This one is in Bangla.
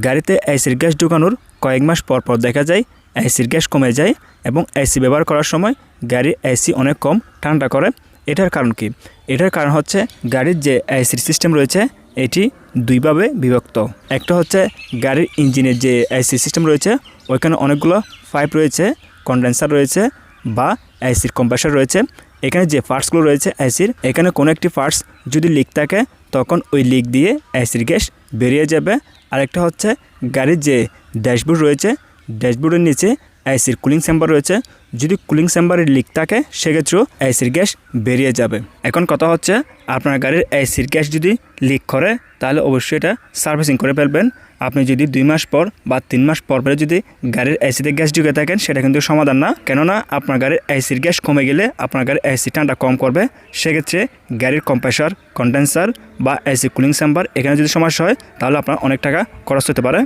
গাড়িতে এসির গ্যাস ঢুকানোর কয়েক মাস পর পর দেখা যায় এসির গ্যাস কমে যায় এবং এসি ব্যবহার করার সময় গাড়ির এসি অনেক কম ঠান্ডা করে। এটার কারণ কি? এটার কারণ হচ্ছে গাড়ির যে এসির সিস্টেম রয়েছে, এটি দুইভাবে বিভক্ত। একটা হচ্ছে গাড়ির ইঞ্জিনের যে এসি সিস্টেম রয়েছে, ওইখানে অনেকগুলো পাইপ রয়েছে কন্ডেন্সার রয়েছে বা এসির কম্প্রেসার রয়েছে। এখানে যে পার্টসগুলো রয়েছে অ্যাসির এখানে কোনো একটি পার্টস যদি লিক থাকে, তখন ওই লিক দিয়ে অ্যাসির গ্যাস বেরিয়ে যাবে। আরেকটা হচ্ছে গাড়ির যে ড্যাশবোর্ড রয়েছে ড্যাশবোর্ডের নিচে এসির কুলিং চেম্বার রয়েছে। যদি কুলিং চেম্বারের লিক থাকে, সেক্ষেত্রেও এসির গ্যাস বেরিয়ে যাবে। এখন কথা হচ্ছে, আপনার গাড়ির এসির গ্যাস যদি লিক করে, তাহলে অবশ্যই এটা সার্ভিসিং করে ফেলবেন। আপনি যদি দুই মাস পর বা তিন মাস পর পরে যদি গাড়ির এসিতে গ্যাস ঢুকে থাকেন, সেটা কিন্তু সমাধান না। কেননা, আপনার গাড়ির এসির গ্যাস কমে গেলে আপনার গাড়ির এসি ঠান্ডা কম করবে। সেক্ষেত্রে গাড়ির কম্প্রেসার কন্ডেন্সার বা এসি কুলিং চেম্বার এখানে যদি সমস্যা হয়, তাহলে আপনার অনেক টাকা খরচ হতে পারে।